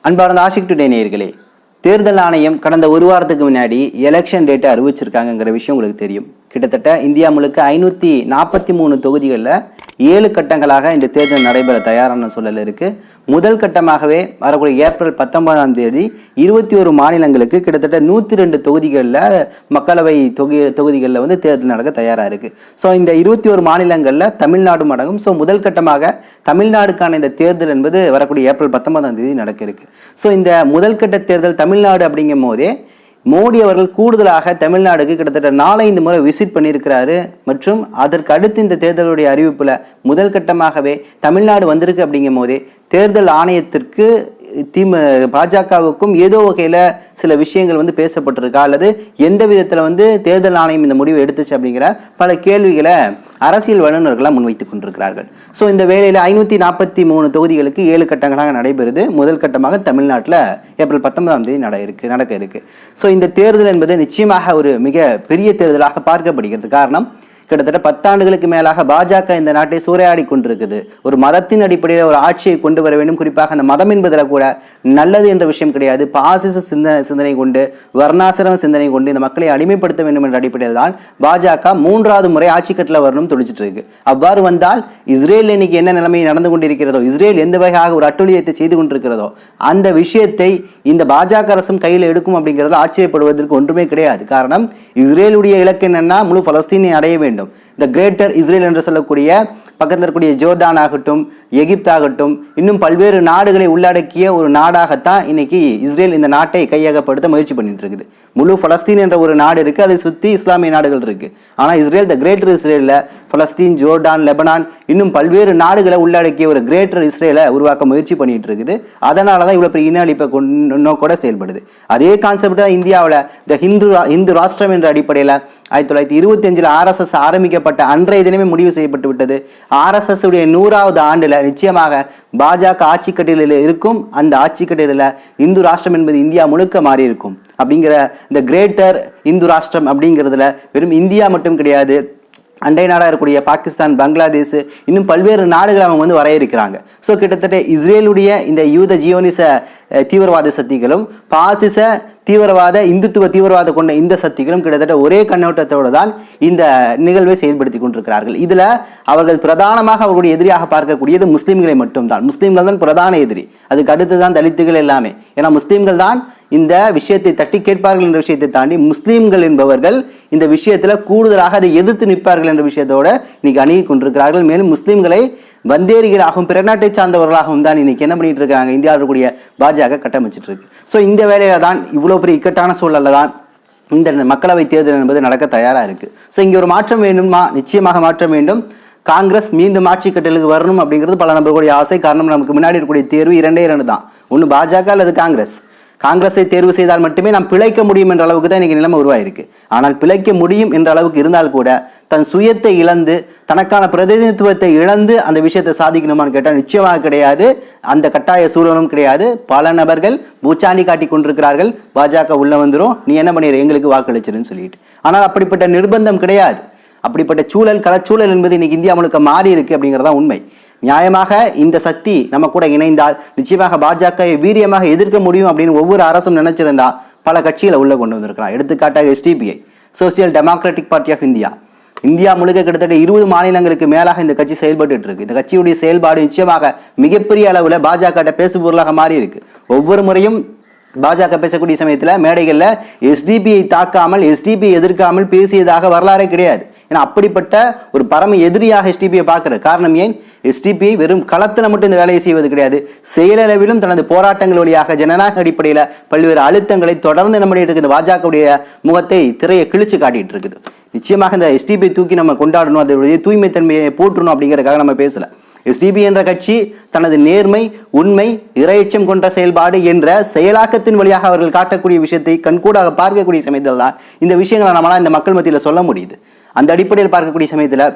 அன்பார்ந்த ஆஷிக் டுடே நேயர்களே தேர்தல் ஆணையம் கடந்த ஒரு வாரத்துக்கு முன்னாடி எலெக்ஷன் டேட்டை அறிவிச்சிருக்காங்கங்கிற விஷயம் உங்களுக்கு தெரியும். கிட்டத்தட்ட இந்தியா முழுக்க ஐநூற்றி நாற்பத்தி மூணு தொகுதிகளில் ஏழு கட்டங்களாக இந்த தேர்தல் நடைபெற தயாரான சூழல் இருக்குது முதல் கட்டமாகவே வரக்கூடிய ஏப்ரல் பத்தொன்பதாம் தேதி இருபத்தி ஒரு மாநிலங்களுக்கு கிட்டத்தட்ட நூற்றி ரெண்டு தொகுதிகளில் மக்களவை தொகு தொகுதிகளில் வந்து தேர்தல் நடக்க தயாராக இருக்குது ஸோ இந்த இருபத்தி ஒரு மாநிலங்களில் தமிழ்நாடும் அடங்கும் ஸோ முதல் கட்டமாக தமிழ்நாடுக்கான இந்த தேர்தல் என்பது வரக்கூடிய ஏப்ரல் பத்தொன்பதாம் தேதி நடக்க இருக்குது ஸோ இந்த முதல் கட்ட தேர்தல் தமிழ்நாடு அப்படிங்கும் போதே மோடி அவர்கள் கூடுதலாக தமிழ்நாடுக்கு கிட்டத்தட்ட நாலஞ்சு முறை விசிட் பண்ணியிருக்கிறாரு. மற்றும் அதற்கு அடுத்து இந்த தேர்தலுடைய அறிவிப்பில் முதல் கட்டமாகவே தமிழ்நாடு வந்திருக்கு அப்படிங்கும் போதே தேர்தல் ஆணையத்திற்கு திமு பாஜகவுக்கும் ஏதோ வகையில் சில விஷயங்கள் வந்து பேசப்பட்டிருக்கா? அல்லது எந்த விதத்தில் வந்து தேர்தல் ஆணையம் இந்த முடிவை எடுத்துச்சு அப்படிங்கிற பல கேள்விகளை அரசியல் வல்லுநர்களாக முன்வைத்துக் கொண்டிருக்கிறார்கள். ஸோ இந்த வேலையில் ஐநூற்றி நாற்பத்தி மூணு தொகுதிகளுக்கு ஏழு கட்டங்களாக நடைபெறுது. முதல் கட்டமாக தமிழ்நாட்டில் ஏப்ரல் பத்தொன்பதாம் தேதி நட இருக்கு நடக்க இருக்கு. ஸோ இந்த தேர்தல் என்பது நிச்சயமாக ஒரு மிக பெரிய தேர்தலாக பார்க்கப்படுகிறது. காரணம் கிட்டத்தட்ட பத்தாண்டுகளுக்கு மேலாக பாஜக இந்த நாட்டை சூறையாடி கொண்டிருக்குது. ஒரு மதத்தின் அடிப்படையில் ஒரு ஆட்சியை கொண்டு வர வேண்டும். குறிப்பாக அந்த மதம் என்பதில் கூட நல்லது என்ற விஷயம் கிடையாது. பாசிச சிந்தனை சிந்தனை கொண்டு வர்ணாசிரம சிந்தனை கொண்டு இந்த மக்களை அடிமைப்படுத்த வேண்டும் என்ற அடிப்படையில் தான் பாஜக மூன்றாவது முறை ஆட்சி கட்டில் வரணும் துடிச்சிட்டு இருக்கு. அவ்வாறு வந்தால் இஸ்ரேல் இன்னைக்கு என்ன நிலைமை நடந்து கொண்டிருக்கிறதோ இஸ்ரேல் எந்த வகையாக ஒரு அட்டுழியத்தை செய்து கொண்டிருக்கிறதோ அந்த விஷயத்தை இந்த பாஜக அரசும் கையில் எடுக்கும் அப்படிங்கிறது ஆச்சரியப்படுவதற்கு ஒன்றுமே கிடையாது. காரணம் இஸ்ரேலுடைய இலக்கு என்னன்னா முழு பலஸ்தீனை அடைய வேண்டும். இந்த கிரேட்டர் இஸ்ரேல் என்று சொல்லக்கூடிய பக்கத்தில் இருக்கக்கூடிய ஜோர்டான் ஆகட்டும் எகிப்தாகட்டும் இன்னும் பல்வேறு நாடுகளை உள்ளடக்கிய ஒரு நாடாகத்தான் இன்னைக்கு இஸ்ரேல் இந்த நாட்டை கையகப்படுத்த முயற்சி பண்ணிட்டு இருக்குது முழு பலஸ்தீன் என்ற ஒரு நாடு இருக்கு அதை சுற்றி இஸ்லாமிய நாடுகள் இருக்கு. ஆனால் இஸ்ரேல் த கிரேட்டர் இஸ்ரேலில் பலஸ்தீன் ஜோர்டான் லெபனான் இன்னும் பல்வேறு நாடுகளை உள்ளடக்கிய ஒரு கிரேட்டர் இஸ்ரேலை உருவாக்க முயற்சி பண்ணிட்டு இருக்குது அதனால தான் இவ்வளோ பெரிய இனஅழிப்பை கொண்டு கூட செயல்படுது. அதே கான்செப்ட் தான் இந்தியாவில் இந்த ஹிந்து இந்து ராஷ்டிரம் என்ற அடிப்படையில் ஆயிரத்தி தொள்ளாயிரத்தி இருபத்தி அஞ்சில் ஆர்எஸ்எஸ் ஆரம்பிக்கப்பட்ட அன்றைய தினமே முடிவு செய்யப்பட்டு விட்டது. ஆர்எஸ்எஸ் உடைய நூறாவது ஆண்டில் நிச்சயமாக பாஜக ஆட்சி கட்டிலில் இருக்கும். அந்த ஆட்சி கட்டிலில் இந்து ராஷ்டிரம் என்பது இந்தியா முழுக்க மாறி இருக்கும் அப்படிங்கிற இந்த கிரேட்டர் இந்து ராஷ்டிரம் அப்படிங்கிறதுல வெறும் இந்தியா மட்டும் கிடையாது. அண்டை நாடாக இருக்கக்கூடிய பாகிஸ்தான் பங்களாதேஷ் இன்னும் பல்வேறு நாடுகள் அவங்க வந்து வரையிருக்கிறாங்க ஸோ கிட்டத்தட்ட இஸ்ரேலுடைய இந்த யூத ஜியோனிச தீவிரவாத சக்திகளும் பாசிச தீவிரவாத இந்துத்துவ தீவிரவாத கொண்ட இந்த சக்திகளும் கிட்டத்தட்ட ஒரே கண்ணோட்டத்தோடு தான் இந்த நிகழ்வை செயல்படுத்தி கொண்டிருக்கிறார்கள். இதில் அவர்கள் பிரதானமாக அவர்களுடைய எதிரியாக பார்க்கக்கூடியது முஸ்லீம்களை மட்டும்தான். முஸ்லீம்கள் தான் பிரதான எதிரி. அதுக்கு அடுத்து தான் தலித்துகள் எல்லாமே. ஏன்னா முஸ்லீம்கள் தான் இந்த விஷயத்தை தட்டி கேட்பார்கள் என்ற விஷயத்தை தாண்டி முஸ்லீம்கள் என்பவர்கள் இந்த விஷயத்தில் கூடுதலாக அதை எதிர்த்து நிற்பார்கள் என்ற விஷயத்தோடு இன்னைக்கு அணுகி கொண்டிருக்கிறார்கள். மேலும் முஸ்லீம்களை வந்தேரிகளாகவும் பிற நாட்டை சார்ந்தவர்களாகவும் தான் இன்னைக்கு என்ன பண்ணிட்டு இருக்காங்க? இந்தியாவில் இருக்கக்கூடிய பாஜக கட்டமைச்சிட்டு இருக்கு ஸோ இந்த வேலையில தான் இவ்வளோ பெரிய இக்கட்டான சூழலில் தான் இந்த மக்களவை தேர்தல் என்பது நடக்க தயாராக இருக்கு. ஸோ இங்கே ஒரு மாற்றம் வேண்டுமா நிச்சயமாக மாற்றம் வேண்டும். காங்கிரஸ் மீண்டும் ஆட்சி கட்டலுக்கு வரணும் அப்படிங்கிறது பல நபர்களுடைய ஆசை. காரணம் நமக்கு முன்னாடி இருக்கக்கூடிய தேர்வு இரண்டே இரண்டு தான். ஒன்று பாஜக அல்லது காங்கிரஸ். காங்கிரஸை தேர்வு செய்தால் மட்டுமே நாம் பிழைக்க முடியும் என்ற அளவுக்கு தான் இன்றைக்கி நிலைமை உருவாயிருக்கு. ஆனால் பிழைக்க முடியும் என்ற அளவுக்கு இருந்தால் கூட தன் சுயத்தை இழந்து தனக்கான பிரதிநிதித்துவத்தை இழந்து அந்த விஷயத்தை சாதிக்கணுமான்னு கேட்டால் நிச்சயமாக கிடையாது. அந்த கட்டாய சூழலும் கிடையாது. பல நபர்கள் பூச்சாண்டி காட்டி கொண்டிருக்கிறார்கள். பாஜக உள்ள வந்துடும் நீ என்ன பண்ணிடு எங்களுக்கு வாக்களிச்சிருன்னு சொல்லிட்டு. ஆனால் அப்படிப்பட்ட நிர்பந்தம் கிடையாது. அப்படிப்பட்ட சூழல் களச்சூழல் என்பது இன்னைக்கு இந்தியா முழுக்க மாறி இருக்கு அப்படிங்கிறதா உண்மை. நியாயமாக இந்த சக்தி நம்ம கூட இணைந்தால் நிச்சயமாக பாஜகவை வீரியமாக எதிர்க்க முடியும் அப்படின்னு ஒவ்வொரு அரசும் நினைச்சிருந்தா பல கட்சிகளை உள்ள கொண்டு வந்திருக்கலாம். எடுத்துக்காட்டாக SDPI social democratic party of India. India முழுக்க கிட்டத்தட்ட இருபது மாநிலங்களுக்கு மேலாக இந்த கட்சி செயல்பட்டு இருக்கு. இந்த கட்சியுடைய செயல்பாடு நிச்சயமாக மிகப்பெரிய அளவில் பாஜக பேசுபொருளாக மாறி இருக்கு. ஒவ்வொரு முறையும் பாஜக பேசக்கூடிய சமயத்தில் மேடைகளில் எஸ்டிபியை தாக்காமல் எஸ்டிபியை எதிர்க்காமல் பேசியதாக வரலாறே கிடையாது. ஏன்னா அப்படிப்பட்ட ஒரு பரம எதிரியாக எஸ்டிபியை பார்க்குற காரணம் ஏன்? எஸ்டிபிஐ வெறும் களத்தில் மட்டும் இந்த வேலையை செய்வது கிடையாது. செயலளவிலும் தனது போராட்டங்கள் வழியாக ஜனநாயக அடிப்படையில் பல்வேறு அழுத்தங்களை தொடர்ந்து என்ன பண்ணிட்டு இருக்குது? பாஜகவுடைய முகத்தை திரையை கிழிச்சு காட்டிட்டு இருக்குது. நிச்சயமாக இந்த எஸ்டிபிஐ தூக்கி நம்ம கொண்டாடணும் அதனுடைய தூய்மை தன்மையை போற்றணும் அப்படிங்கிறக்காக நம்ம பேசல. எஸ்டிபி என்ற கட்சி தனது நேர்மை உண்மை இரையச்சம் கொண்ட செயல்பாடு என்ற செயலாக்கத்தின் வழியாக அவர்கள் காட்டக்கூடிய விஷயத்தை கண்கூடாக பார்க்கக்கூடிய சமயத்தில் தான் இந்த விஷயங்களை நம்மளால் இந்த மக்கள் மத்தியில் சொல்ல முடியுது. அந்த அடிப்படையில் பார்க்கக்கூடிய சமயத்தில்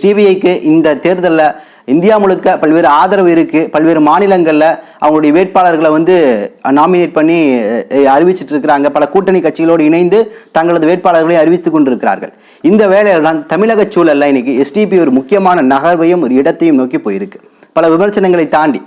சிபிஐக்கு இந்த தேர்தலில் இந்தியா முழுக்க பல்வேறு ஆதரவு இருக்குது பல்வேறு மாநிலங்களில் அவங்களுடைய வேட்பாளர்களை வந்து நாமினேட் பண்ணி அறிவிச்சிட்டு இருக்கிறாங்க பல கூட்டணி கட்சிகளோடு இணைந்து தங்களது வேட்பாளர்களை அறிவித்து கொண்டிருக்கிறார்கள். இந்த வேலையில் தான் தமிழக சூழலில் இன்னைக்கு எஸ்டிபி ஒரு முக்கியமான நகர்வையும் ஒரு இடத்தையும் நோக்கி போயிருக்கு. பல விமர்சனங்களை தாண்டி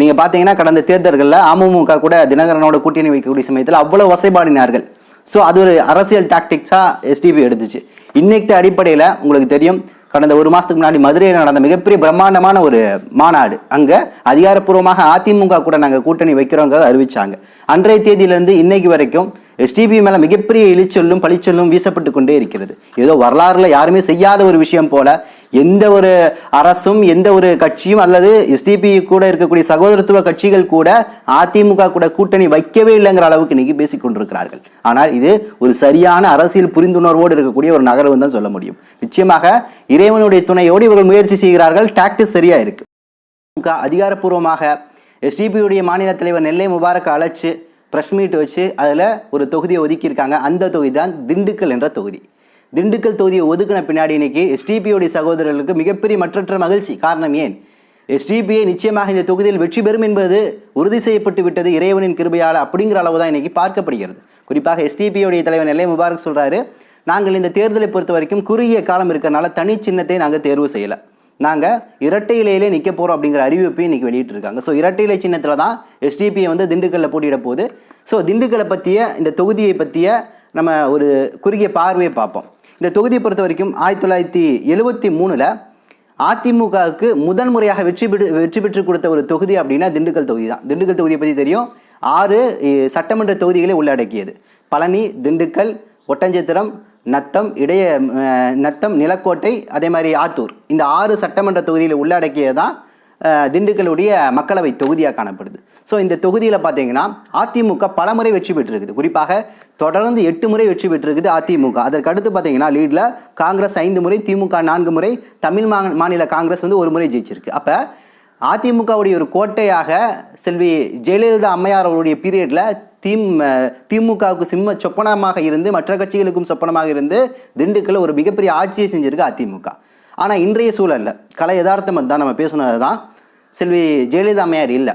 நீங்கள் பார்த்தீங்கன்னா கடந்த தேர்தல்களில் அமமுக கூட தினகரனோட கூட்டணி வைக்கக்கூடிய சமயத்தில் அவ்வளோ வசைபாடினார்கள். ஸோ அது ஒரு அரசியல் டாக்டிக்ஸாக எஸ்டிபி எடுத்துச்சு. இன்னைக்கு அடிப்படையில் உங்களுக்கு தெரியும் கடந்த ஒரு மாதத்துக்கு முன்னாடி மதுரையில் நடந்த மிகப்பெரிய பிரம்மாண்டமான ஒரு மாநாடு. அங்கே அதிகாரப்பூர்வமாக அதிமுக கூட நாங்கள் கூட்டணி வைக்கிறோங்கிறத அறிவிச்சாங்க. அன்றைய தேதியிலிருந்து இன்னைக்கு வரைக்கும் எஸ்டிபி மேலே மிகப்பெரிய இழிச்சொல்லும் பழிச்சொல்லும் வீசப்பட்டு கொண்டே இருக்கிறது. ஏதோ வரலாறுல யாருமே செய்யாத ஒரு விஷயம் போல எந்த ஒரு அரசும் எந்த ஒரு கட்சியும் அல்லது எஸ்டிபி கூட இருக்கக்கூடிய சகோதரத்துவ கட்சிகள் கூட அதிமுக கூட கூட்டணி வைக்கவே இல்லைங்கிற அளவுக்கு இன்னைக்கு பேசிக் கொண்டிருக்கிறார்கள். ஆனால் இது ஒரு சரியான அரசியல் புரிந்துணர்வோடு இருக்கக்கூடிய ஒரு நகர்வு தான் சொல்ல முடியும். நிச்சயமாக இறைவனுடைய துணையோடு இவர்கள் முயற்சி செய்கிறார்கள். டாக்டிஸ் சரியா இருக்கு. திமுக அதிகாரப்பூர்வமாக எஸ்டிபியுடைய மாநில தலைவர் நெல்லை முபாரக் அழைச்சு ப்ரெஸ் மீட் வச்சு அதில் ஒரு தொகுதியை ஒதுக்கியிருக்காங்க. அந்த தொகுதி தான் திண்டுக்கல் என்ற தொகுதி. திண்டுக்கல் தொகுதியை ஒதுக்கின பின்னாடி இன்னைக்கு எஸ்டிபியோடைய சகோதரர்களுக்கு மிகப்பெரிய மற்றற்ற மகிழ்ச்சி. காரணம் ஏன்? எஸ்டிபியை நிச்சயமாக இந்த தொகுதியில் வெற்றி பெறும் என்பது உறுதி செய்யப்பட்டு விட்டது இறைவனின் கிருபையால் அப்படிங்கிற அளவு தான் இன்னைக்கு பார்க்கப்படுகிறது. குறிப்பாக எஸ்டிபியோடைய தலைவர் நிலை முபாரக் சொல்கிறாரு நாங்கள் இந்த தேர்தலை பொறுத்த வரைக்கும் குறுகிய காலம் இருக்கிறனால தனி சின்னத்தை நாங்கள் தேர்வு செய்யலை. நாங்கள் இரட்டை இலையிலே நிற்க போகிறோம் அப்படிங்கிற அறிவிப்பையும் இன்றைக்கி வெளியிட்டிருக்காங்க. ஸோ இரட்டை இலை சின்னத்தில் தான் எஸ்டிபியை வந்து திண்டுக்கல்லில் போட்டியிட போகுது. ஸோ திண்டுக்கல்லை பற்றிய இந்த தொகுதியை பற்றிய நம்ம ஒரு குறுகிய பார்வையை பார்ப்போம். இந்த தொகுதியை பொறுத்த வரைக்கும் ஆயிரத்தி தொள்ளாயிரத்தி எழுபத்தி மூணில் அதிமுகவுக்கு முதல் முறையாக வெற்றி பெற்று வெற்றி பெற்று கொடுத்த ஒரு தொகுதி அப்படின்னா திண்டுக்கல் தொகுதி தான். திண்டுக்கல் தொகுதியை பற்றி தெரியும். ஆறு சட்டமன்ற தொகுதிகளை உள்ளடக்கியது. பழனி திண்டுக்கல் ஒட்டஞ்சத்திரம் நத்தம் இடைய நத்தம் நிலக்கோட்டை அதே மாதிரி ஆத்தூர். இந்த ஆறு சட்டமன்ற தொகுதியில் உள்ளடக்கியது தான் திண்டுக்கலுடைய மக்களவை தொகுதியாக காணப்படுது. ஸோ இந்த தொகுதியில் பார்த்தீங்கன்னா அதிமுக பலமுறை வெற்றி பெற்றிருக்குது. குறிப்பாக தொடர்ந்து எட்டு முறை வெற்றி பெற்றிருக்குது அதிமுக. அதற்கு அடுத்து பார்த்தீங்கன்னா லீடில் காங்கிரஸ் ஐந்து முறை திமுக நான்கு முறை தமிழ் மா- மாநில காங்கிரஸ் வந்து ஒரு முறை ஜெயிச்சிருக்கு. அப்போ அதிமுகவுடைய ஒரு கோட்டையாக செல்வி ஜெயலலிதா அம்மையார் அவருடைய பீரியடில் திம் திமுகவுக்கு சிம்ம சொப்பனமாக இருந்து மற்ற கட்சிகளுக்கும் சொப்பனமாக இருந்து திண்டுக்கல்ல ஒரு மிகப்பெரிய ஆட்சியை செஞ்சிருக்கு அதிமுக. ஆனால் இன்றைய சூழல்ல கலை யதார்த்தம் தான் நம்ம பேசுனது தான் செல்வி ஜெயலலிதா அம்மையார் இல்லை.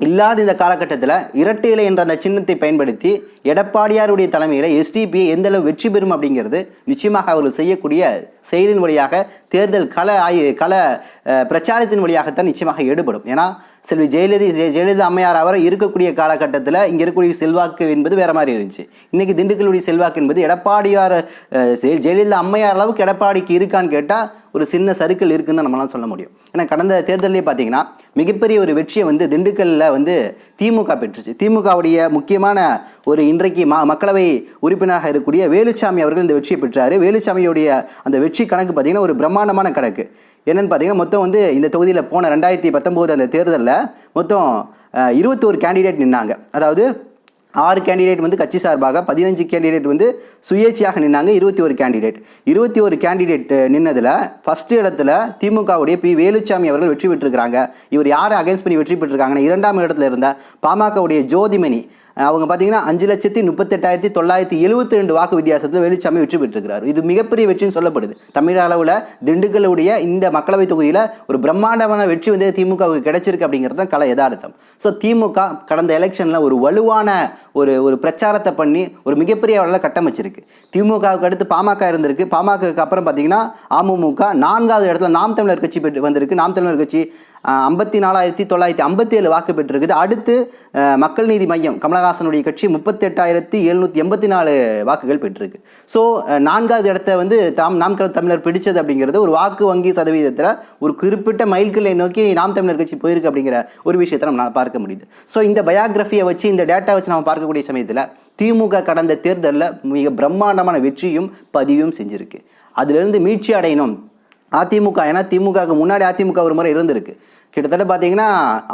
இல்லாத இந்த காலகட்டத்தில் இரட்டை இலை என்ற அந்த சின்னத்தை பயன்படுத்தி எடப்பாடியாருடைய தலைமையில் எஸ்டிபி எந்த அளவு வெற்றி பெறும் அப்படிங்கிறது நிச்சயமாக அவர்கள் செய்யக்கூடிய செயலின் வழியாக தேர்தல் கள ஆய் கள பிரச்சாரத்தின் வழியாகத்தான் நிச்சயமாக ஈடுபடும். ஏன்னா செல்வி ஜெயலலிதா ஜெயலலிதா அம்மையார் அவர் இருக்கக்கூடிய காலகட்டத்தில் இங்கே இருக்கக்கூடிய செல்வாக்கு என்பது வேறு மாதிரி இருந்துச்சு. இன்றைக்கி திண்டுக்கல்லுடைய செல்வாக்கு என்பது எடப்பாடியார் ஜெயலலிதா அம்மையார் அளவுக்கு எடப்பாடிக்கு இருக்கான்னு கேட்டால் ஒரு சின்ன சறுக்கல் இருக்குன்னு நம்மளால சொல்ல முடியும். ஏன்னா கடந்த தேர்தலே பார்த்தீங்கன்னா மிகப்பெரிய ஒரு வெற்றியை வந்து திண்டுக்கல்ல வந்து திமுக பெற்றுச்சு. திமுகவுடைய முக்கியமான ஒரு இன்றைக்கு ம மக்களவை உறுப்பினராக இருக்கக்கூடிய வேலுச்சாமி அவர்கள் இந்த வெற்றியை பெற்றார். வேலுச்சாமியுடைய அந்த வெற்றி கணக்கு பார்த்தீங்கன்னா ஒரு பிரம்மாண்டமான கணக்கு. என்னென்னு பார்த்தீங்கன்னா மொத்தம் வந்து இந்த தொகுதியில் போன ரெண்டாயிரத்தி பத்தொம்போது அந்த தேர்தலில் மொத்தம் இருபத்தோரு கேண்டிடேட் நின்னாங்க. அதாவது ஆறு கேண்டிடேட் வந்து கட்சி சார்பாக பதினஞ்சு கேண்டிடேட் வந்து சுயேட்சையாக நின்னாங்க இருபத்தி ஒரு கேண்டிடேட் இருபத்தி ஒரு கேண்டிடேட் நின்னதில் ஃபஸ்ட்டு இடத்துல திமுகவுடைய பி. வேலுச்சாமி அவர்கள் வெற்றி பெற்றிருக்கிறாங்க. இவர் யாரை அகேன்ஸ்ட் பண்ணி வெற்றி பெற்றிருக்காங்கன்னா இரண்டாம் இடத்துல இருந்த பாமகவுடைய ஜோதிமணி. அவங்க பார்த்தீங்கன்னா அஞ்சு லட்சத்தி முப்பத்தெட்டாயிரத்தி தொள்ளாயிரத்தி எழுபத்தி ரெண்டு வாக்கு வித்தியாசத்தில் வெளிச்சாமி வெற்றி பெற்றிருக்கிறார். இது மிகப்பெரிய வெற்றின்னு சொல்லப்படுது. தமிழ் அளவில் திண்டுக்கல்லுடைய இந்த மக்களவைத் தொகுதியில் ஒரு பிரம்மாண்டமான வெற்றி வந்து திமுகவுக்கு கிடைச்சிருக்கு அப்படிங்கிறது தான் கலை யதார்த்தம். ஸோ திமுக கடந்த எலெக்ஷனில் ஒரு வலுவான ஒரு ஒரு பிரச்சாரத்தை பண்ணி ஒரு மிகப்பெரிய அளவில் கட்டமைச்சிருக்கு. திமுகவுக்கு அடுத்து பாமக இருந்திருக்கு. பாமகக்கு அப்புறம் பார்த்தீங்கன்னா அமமுக நான்காவது இடத்துல நாம் தமிழர் கட்சி பெற்று வந்திருக்கு. நாம் தமிழர் கட்சி ஐம்பத்தி நாலாயிரத்தி தொள்ளாயிரத்தி ஐம்பத்தி ஏழு வாக்கு பெற்றிருக்குது. அடுத்து மக்கள் நீதி மையம் கமலஹாசனுடைய கட்சி முப்பத்தெட்டாயிரத்தி எழுநூற்றி எண்பத்தி நாலு வாக்குகள் பெற்றிருக்கு. ஸோ நான்காவது இடத்த வந்து தாம் நாம் தமிழர் பிடிச்சது அப்படிங்கிறது ஒரு வாக்கு வங்கி சதவீதத்தில் ஒரு குறிப்பிட்ட மைல்கல்லை நோக்கி நாம் தமிழர் கட்சி போயிருக்கு அப்படிங்கிற ஒரு விஷயத்தை நம்ம பார்க்க முடியுது. ஸோ இந்த பயோகிராஃபியை வச்சு இந்த டேட்டா வச்சு நம்ம பார்க்கக்கூடிய சமயத்தில் திமுக கடந்த தேர்தலில் மிக பிரம்மாண்டமான வெற்றியும் பதிவும் செஞ்சுருக்கு. அதிலிருந்து மீட்சி அடையணும். அதிமுக ஏன்னா திமுகவுக்கு முன்னாடி அதிமுக ஒரு முறை இருந்திருக்கு. கிட்டத்தட்ட பார்த்தீங்கன்னா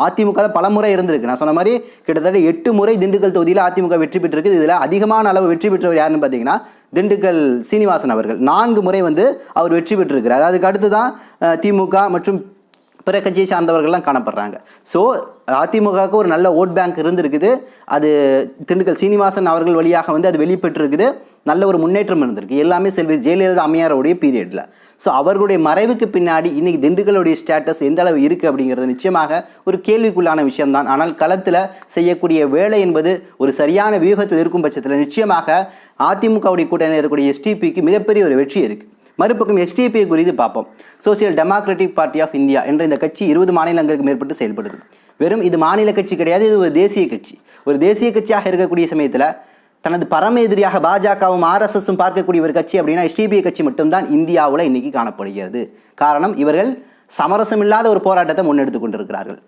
அதிமுக பல முறை இருந்திருக்கு. நான் சொன்ன மாதிரி கிட்டத்தட்ட எட்டு முறை திண்டுக்கல் தொகுதியில் அதிமுக வெற்றி பெற்றிருக்கு. இதில் அதிகமான அளவு வெற்றி பெற்றவர் யாருன்னு பார்த்தீங்கன்னா திண்டுக்கல் சீனிவாசன் அவர்கள். நான்கு முறை வந்து அவர் வெற்றி பெற்றிருக்கிறார். அதுக்கு அடுத்து தான் திமுக மற்றும் பிற கட்சியை சார்ந்தவர்கள்லாம் காணப்படுறாங்க. ஸோ அதிமுகவுக்கு ஒரு நல்ல ஓட் பேங்க் இருந்திருக்குது. அது திண்டுக்கல் சீனிவாசன் அவர்கள் வழியாக வந்து அது வெளிப்பட்டிருக்குது நல்ல ஒரு முன்னேற்றம் இருந்திருக்கு. எல்லாமே செல்வி ஜெயலலிதா அம்மையாரோடைய பீரியடில் ஸோ அவர்களுடைய மறைவுக்கு பின்னாடி இன்னைக்கு திண்டுக்கலுடைய ஸ்டேட்டஸ் எந்த அளவு இருக்குது அப்படிங்கிறது நிச்சயமாக ஒரு கேள்விக்குள்ளான விஷயம்தான். ஆனால் களத்தில் செய்யக்கூடிய வேலை என்பது ஒரு சரியான வியூகத்தில் இருக்கும் பட்சத்தில் நிச்சயமாக அதிமுகவுடைய கூட்டணியில் இருக்கக்கூடிய எஸ்டிபிக்கு மிகப்பெரிய ஒரு வெற்றி இருக்குது மறுபக்கம் எஸ்டிபி குறித்து பார்ப்போம். Social democratic party of India என்ற இந்த கட்சி இருபது மாநிலங்களுக்கு மேற்பட்டு செயல்படுது. வெறும் இது மாநில கட்சி கிடையாது இது ஒரு தேசிய கட்சி. ஒரு தேசிய கட்சியாக இருக்கக்கூடிய சமயத்தில் தனது பரம எதிரியாக பாஜகவும் ஆர்எஸ்எஸும் பார்க்கக்கூடிய ஒரு கட்சி அப்படின்னா எஸ்டிபிஐ கட்சி மட்டும்தான் இந்தியாவில் இன்றைக்கி காணப்படுகிறது. காரணம் இவர்கள் சமரசமில்லாத ஒரு போராட்டத்தை முன்னெடுத்து கொண்டிருக்கிறார்கள்.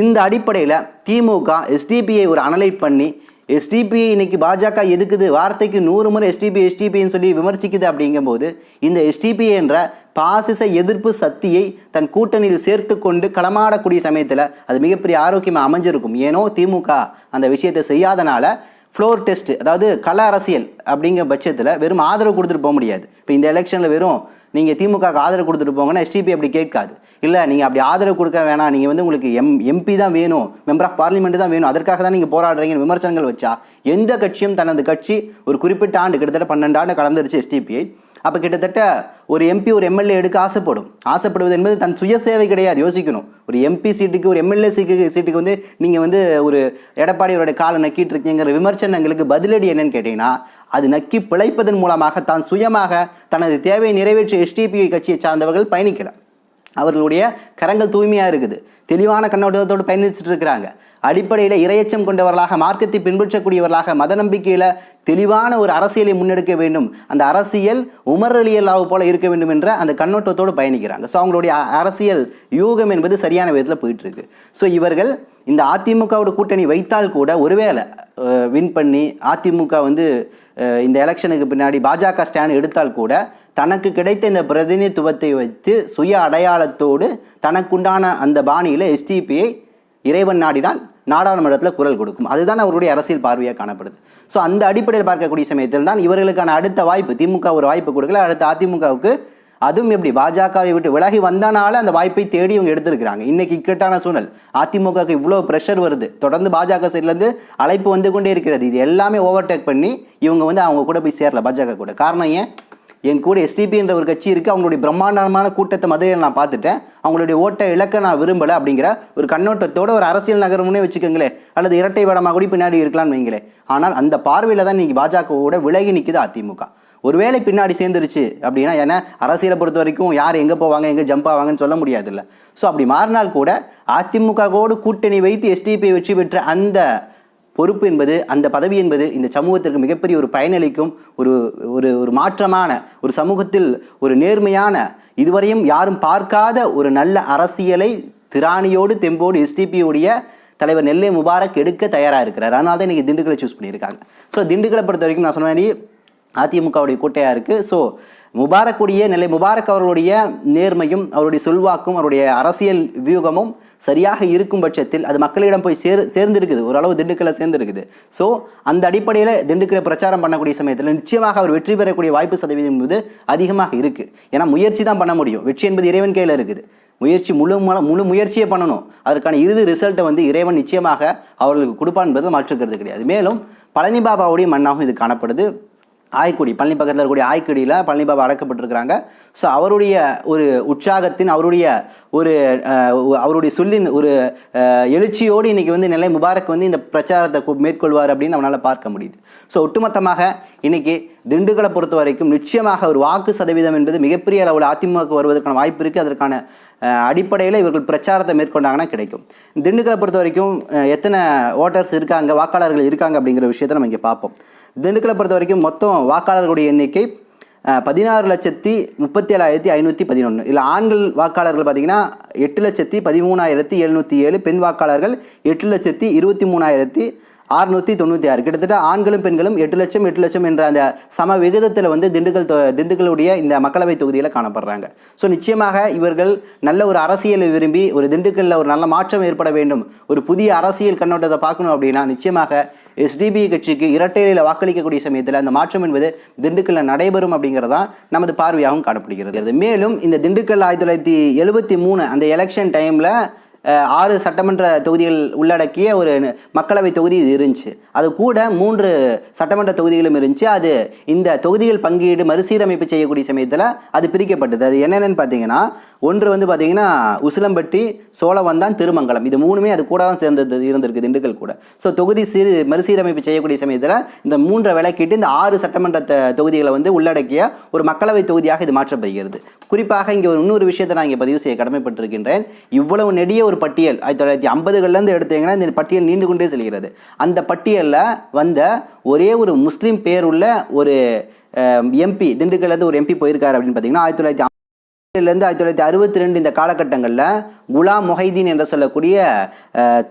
இந்த அடிப்படையில் திமுக எஸ்டிபிஐ ஒரு அனலைட் பண்ணி எஸ்டிபி இன்னைக்கு பாஜக எதுக்குது? வார்த்தைக்கு நூறு முறை எஸ்டிபி எஸ்டிபின்னு சொல்லி விமர்சிக்குது அப்படிங்கும்போது இந்த எஸ்டிபி என்ற பாசிச எதிர்ப்பு சக்தியை தன் கூட்டணியில் சேர்த்து கொண்டு களமாடக்கூடிய சமயத்தில் அது மிகப்பெரிய ஆரோக்கியமாக அமைஞ்சிருக்கும். ஏனோ திமுக அந்த விஷயத்தை செய்யாதனால ஃப்ளோர் டெஸ்ட் அதாவது கள அரசியல் அப்படிங்கிற பட்சத்தில் வெறும் ஆதரவு கொடுத்துட்டு போக முடியாது. இப்போ இந்த எலெக்ஷனில் வெறும் நீங்கள் திமுகவுக்கு ஆதரவு கொடுத்துட்டு போங்கன்னா எஸ்டிபி அப்படி கேட்காது. இல்லை நீங்கள் அப்படி ஆதரவு கொடுக்க வேணாம். நீங்கள் வந்து உங்களுக்கு எம் எம்பி தான் வேணும். மெம்பர் ஆஃப் பார்லிமெண்ட் தான் வேணும். அதற்காக தான் நீங்கள் போராடுறீங்கன்னு விமர்சனங்கள் வச்சா எந்த கட்சியும் தனது கட்சி ஒரு குறிப்பிட்ட ஆண்டு கிட்டத்தட்ட பன்னெண்டு ஆண்டு கலந்துருச்சு எஸ்டிபிஐ அப்போ கிட்டத்தட்ட ஒரு எம்பி ஒரு எம்எல்ஏ எடுக்க ஆசைப்படும். ஆசைப்படுவது என்பது தன் சுய சேவை கிடையாது யோசிக்கணும். ஒரு எம்பி சீட்டுக்கு ஒரு எம்எல்ஏ சீட்டுக்கு சீட்டுக்கு வந்து நீங்கள் வந்து ஒரு எடப்பாடியோட காலை நக்கிட்டு இருக்கீங்கிற விமர்சனங்களுக்கு பதிலடி என்னன்னு கேட்டிங்கன்னா அது நக்கி பிழைப்பதன் மூலமாக தான் சுயமாக தனது தேவையை நிறைவேற்றிய எஸ்டிபிஐ கட்சியை சார்ந்தவர்கள் பயணிக்கலாம். அவர்களுடைய கரங்கள் தூய்மையாக இருக்குது. தெளிவான கண்ணோட்டத்தோடு பயணிச்சுட்டு இருக்கிறாங்க. அடிப்படையில் இரையச்சம் கொண்டவர்களாக மார்க்கத்தை பின்பற்றக்கூடியவர்களாக மத நம்பிக்கையில் தெளிவான ஒரு அரசியலை முன்னெடுக்க வேண்டும். அந்த அரசியல் உமர் போல இருக்க வேண்டும் என்ற அந்த கண்ணோட்டத்தோடு பயணிக்கிறாங்க. ஸோ அவங்களுடைய அரசியல் யூகம் என்பது சரியான விதத்தில் போயிட்டுருக்கு. ஸோ இவர்கள் இந்த அதிமுகவோட கூட்டணி வைத்தால் கூட ஒருவேளை வின் பண்ணி அதிமுக வந்து இந்த எலெக்ஷனுக்கு பின்னாடி பாஜக ஸ்டாண்ட் எடுத்தால் கூட தனக்கு கிடைத்த இந்த பிரதிநிதித்துவத்தை வைத்து சுய அடையாளத்தோடு தனக்குண்டான அந்த பாணியில் எஸ்டிபியை இறைவன் நாடினால் நாடாளுமன்றத்தில் குரல் கொடுக்கும். அதுதான் அவருடைய அரசியல் பார்வையாக காணப்படுது. ஸோ அந்த அடிப்படையில் பார்க்கக்கூடிய சமயத்தில் தான் இவர்களுக்கான அடுத்த வாய்ப்பு திமுக ஒரு வாய்ப்பு கொடுக்கல அடுத்த அதிமுகவுக்கு அதுவும் எப்படி பாஜகவை விட்டு விலகி வந்தனால அந்த வாய்ப்பை தேடி இவங்க எடுத்திருக்கிறாங்க. இன்னைக்கு இக்கட்டான சூழல். அதிமுகவுக்கு இவ்வளோ ப்ரெஷர் வருது. தொடர்ந்து பாஜக சைட்லேருந்து அழைப்பு வந்து கொண்டே இருக்கிறது. இது எல்லாமே ஓவர்டேக் பண்ணி இவங்க வந்து அவங்க கூட போய் சேரல பாஜக கூட. காரணம் ஏன்? என் கூட எஸ்டிபி என்ற ஒரு கட்சி இருக்குது அவங்களுடைய பிரம்மாண்டமான கூட்டத்தை மதுரையில் நான் பார்த்துட்டேன். அவங்களுடைய ஓட்ட இலக்க நான் விரும்பலை அப்படிங்கிற ஒரு கண்ணோட்டத்தோட ஒரு அரசியல் நகரம்னே வச்சுக்கோங்களேன் அல்லது இரட்டை வடமாக கூட பின்னாடி இருக்கலாம்னு வைங்களேன். ஆனால் அந்த பார்வையில் தான் இன்றைக்கி பாஜகவோட விலகி நிற்குது அதிமுக. ஒருவேளை பின்னாடி சேர்ந்துருச்சு அப்படின்னா ஏன்னா அரசியலை பொறுத்த வரைக்கும் யார் எங்கே போவாங்க எங்கே ஜம்ப் ஆவாங்கன்னு சொல்ல முடியாதுல்ல. ஸோ அப்படி மாறினால் கூட அதிமுகவோடு கூட்டணி வைத்து எஸ்டிபி வெற்றி பெற்ற அந்த பொறுப்பு என்பது அந்த பதவி என்பது இந்த சமூகத்திற்கு மிகப்பெரிய ஒரு பயனளிக்கும் ஒரு ஒரு ஒரு மாற்றமான ஒரு சமூகத்தில் ஒரு நேர்மையான இதுவரையும் யாரும் பார்க்காத ஒரு நல்ல அரசியலை திராணியோடு தெம்போடு எஸ்டிபியுடைய தலைவர் நெல்லை முபாரக் எடுக்க தயாராக இருக்கிறார். அதனால தான் இன்றைக்கி திண்டுக்கலை சூஸ் பண்ணியிருக்காங்க. ஸோ திண்டுக்கலை பொறுத்த வரைக்கும் நான் சொன்ன மாதிரி அதிமுகவுடைய கூட்டையாக இருக்குது ஸோ முபாரக்குடைய நெல்லை முபாரக் அவர்களுடைய நேர்மையும் அவருடைய சொல்வாக்கும் அவருடைய அரசியல் வியூகமும் சரியாக இருக்கும் பட்சத்தில் அது மக்களிடம் போய் சேர் சேர்ந்திருக்குது. ஓரளவு திண்டுக்கலை சேர்ந்திருக்குது. ஸோ அந்த அடிப்படையில் திண்டுக்கலை பிரச்சாரம் பண்ணக்கூடிய சமயத்தில் நிச்சயமாக அவர் வெற்றி பெறக்கூடிய வாய்ப்பு சதவீதம் என்பது அதிகமாக இருக்குது ஏன்னா முயற்சி தான் பண்ண முடியும். வெற்றி என்பது இறைவன் கையில் இருக்குது. முயற்சி முழு மு- முழு முயற்சியை பண்ணணும். அதற்கான இறுதி ரிசல்ட்டை வந்து இறைவன் நிச்சயமாக அவர்களுக்கு கொடுப்பான் என்பது மாற்றுக்கிறது கிடையாது. மேலும் பழனி பாபாவுடைய மண்ணாகவும் இது காணப்படுது. ஆய்க்குடி பழனி பக்கத்தில் இருக்கக்கூடிய ஆய்க்குடியில் பழனி பாபா அடக்கப்பட்டிருக்கிறாங்க. ஸோ அவருடைய ஒரு உற்சாகத்தின் அவருடைய ஒரு அவருடைய சொல்லின் ஒரு எழுச்சியோடு இன்னைக்கு வந்து நிலை முபாரக் வந்து இந்த பிரச்சாரத்தை மேற்கொள்வார் அப்படின்னு நம்மளால் பார்க்க முடியுது. ஸோ ஒட்டுமொத்தமாக இன்றைக்கி திண்டுக்கலை பொறுத்த வரைக்கும் நிச்சயமாக ஒரு வாக்கு சதவீதம் என்பது மிகப்பெரிய அளவில் அதிமுக வருவதற்கான வாய்ப்பு இருக்குது அதற்கான அடிப்படையில் இவர்கள் பிரச்சாரத்தை மேற்கொண்டாங்கன்னா கிடைக்கும். திண்டுக்கலை பொறுத்த வரைக்கும் எத்தனை ஓட்டர்ஸ் இருக்காங்க வாக்காளர்கள் இருக்காங்க அப்படிங்கிற விஷயத்தை நம்ம இங்கே பார்ப்போம். திண்டுக்கலை பொறுத்த வரைக்கும் மொத்தம் வாக்காளர்களுடைய எண்ணிக்கை பதினாறு லட்சத்தி முப்பத்தி ஏழாயிரத்தி ஐநூற்றி பதினொன்று இல்லை ஆண்கள் வாக்காளர்கள் பார்த்தீங்கன்னா எட்டு லட்சத்தி பதிமூணாயிரத்தி எழுநூற்றி ஏழு பெண் வாக்காளர்கள் எட்டு லட்சத்தி இருபத்தி மூணாயிரத்தி அறுநூற்றி தொண்ணூற்றி ஆறு. கிட்டத்தட்ட ஆண்களும் பெண்களும் எட்டு லட்சம் எட்டு லட்சம் என்ற அந்த சம விகிதத்தில் வந்து திண்டுக்கல் திண்டுக்கலுடைய இந்த மக்களவை தொகுதியில் காணப்படுறாங்க. ஸோ நிச்சயமாக இவர்கள் நல்ல ஒரு அரசியலை விரும்பி ஒரு திண்டுக்கல்ல ஒரு நல்ல மாற்றம் ஏற்பட வேண்டும். ஒரு புதிய அரசியல் கண்ணோட்டத்தை பார்க்கணும் அப்படின்னா நிச்சயமாக எஸ்டிபி கட்சிக்கு இரட்டையில வாக்களிக்கக்கூடிய சமயத்தில் அந்த மாற்றம் என்பது திண்டுக்கல்ல நடைபெறும் அப்படிங்கிறதா நமது பார்வையாகவும் காணப்படுகிறது. மேலும் இந்த திண்டுக்கல் ஆயிரத்தி தொள்ளாயிரத்தி எழுபத்தி மூணு அந்த எலெக்ஷன் டைமில் ஆறு சட்டமன்ற தொகுதிகள் உள்ளடக்கிய ஒரு மக்களவை தொகுதி இது இருந்துச்சு. அது கூட மூன்று சட்டமன்ற தொகுதிகளும் இருந்துச்சு. அது இந்த தொகுதிகள் பங்கீடு மறுசீரமைப்பு செய்யக்கூடிய சமயத்தில் அது பிரிக்கப்பட்டது. அது என்னென்னு பார்த்தீங்கன்னா ஒன்று வந்து பார்த்தீங்கன்னா உசிலம்பட்டி சோழவந்தான் திருமங்கலம். இது மூணுமே அது கூட தான் சேர்ந்தது இருந்திருக்கு திண்டுக்கல் கூட. ஸோ தொகுதி சீர் மறுசீரமைப்பு செய்யக்கூடிய சமயத்தில் இந்த மூன்றை விளக்கிட்டு இந்த ஆறு சட்டமன்ற தொகுதிகளை வந்து உள்ளடக்கிய ஒரு மக்களவை தொகுதியாக இது மாற்றப்படுகிறது. குறிப்பாக இங்கே ஒரு இன்னொரு விஷயத்தை நான் இங்கே பதிவு செய்ய கடமைப்பட்டிருக்கின்றேன். இவ்வளவு நெடிய ஒரு பட்டியல். ஆயிரத்தி தொள்ளாயிரத்தி ஐம்பதுகள்லேருந்து எடுத்தீங்கன்னா இந்த பட்டியல் நீண்டு கொண்டே செல்கிறது. அந்த பட்டியலில் வந்த ஒரே ஒரு முஸ்லீம் பேருள்ள ஒரு எம்பி திண்டுக்கல்லேருந்து ஒரு எம்பி போயிருக்காரு அப்படின்னு பார்த்தீங்கன்னா ஆயிரத்தி தொள்ளாயிரத்தி இருந்து ஆயிரத்தி தொள்ளாயிரத்தி அறுபத்தி ரெண்டு இந்த காலகட்டங்களில் குலாம் மொஹைதீன் என்று சொல்லக்கூடிய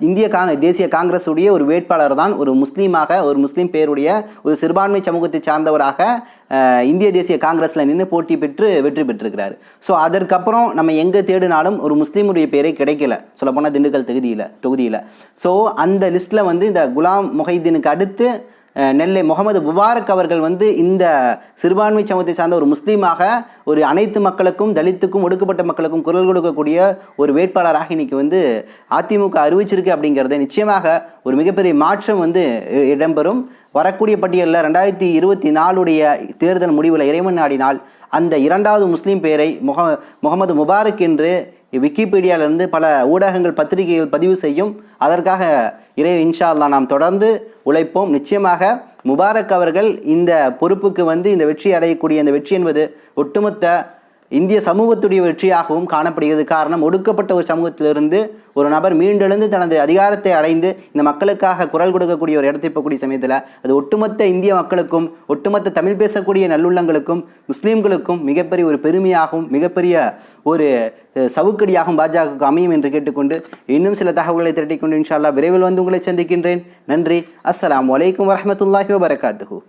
இந்திய காங்க தேசிய காங்கிரஸ் உடைய ஒரு வேட்பாளர் தான் ஒரு முஸ்லீமாக ஒரு முஸ்லீம் பேருடைய ஒரு சிறுபான்மை சமூகத்தை சார்ந்தவராக இந்திய தேசிய காங்கிரஸில் நின்று போட்டி பெற்று வெற்றி பெற்றிருக்கிறார். ஸோ அதற்கப்புறம் நம்ம எங்கே தேடினாலும் ஒரு முஸ்லீமுடைய பேரே கிடைக்கல. சொல்லப்போனால் திண்டுக்கல் தொகுதியில் தொகுதியில். ஸோ அந்த லிஸ்ட்டில் வந்து இந்த குலாம் மொஹைதீனுக்கு அடுத்து நெல்லை முகமது முபாரக் அவர்கள் வந்து இந்த சிறுபான்மை சமூகத்தை சார்ந்த ஒரு முஸ்லீமாக ஒரு அனைத்து மக்களுக்கும் தலித்துக்கும் ஒடுக்கப்பட்ட மக்களுக்கும் குரல் கொடுக்கக்கூடிய ஒரு வேட்பாளராக இன்னைக்கு வந்து அதிமுக அறிவிச்சிருக்கு அப்படிங்கிறத நிச்சயமாக ஒரு மிகப்பெரிய மாற்றம் வந்து இடம்பெறும். வரக்கூடிய பட்டியலில் ரெண்டாயிரத்தி இருபத்தி நாலுடைய தேர்தல் முடிவில் இறைவன் நாடினால் அந்த இரண்டாவது முஸ்லீம் பெயரை முக முகமது முபாரக் என்று விக்கிபீடியாவிலிருந்து பல ஊடகங்கள் பத்திரிகைகள் பதிவு செய்யும். அதற்காக இறை இன்ஷா அல்லாஹ் நாம் தொடர்ந்து உழைப்போம். நிச்சயமாக முபாரக் அவர்கள் இந்த பொறுப்புக்கு வந்து இந்த வெற்றி அடையக்கூடிய இந்த வெற்றி என்பது ஒட்டுமொத்த இந்திய சமூகத்துடைய வெற்றியாகவும் காணப்படுகிறது. காரணம் ஒடுக்கப்பட்ட ஒரு சமூகத்திலிருந்து ஒரு நபர் மீண்டெழுந்து தனது அதிகாரத்தை அடைந்து இந்த மக்களுக்காக குரல் கொடுக்கக்கூடிய ஒரு இடத்தை போகக்கூடிய சமயத்தில் அது ஒட்டுமொத்த இந்திய மக்களுக்கும் ஒட்டுமொத்த தமிழ் பேசக்கூடிய நல்லுள்ளங்களுக்கும் முஸ்லீம்களுக்கும் மிகப்பெரிய ஒரு பெருமையாகவும் மிகப்பெரிய ஒரு சவுக்கடியாகவும் பாஜகவுக்கு அமையும் என்று கேட்டுக்கொண்டு இன்னும் சில தகவல்களை திரட்டிக்கொண்டு இன்ஷால்லா விரைவில் வந்து உங்களை சந்திக்கின்றேன். நன்றி. அஸ்லாம் வலைக்கம் வரமத்துல்லாஹி வபரகாத்துஹூ.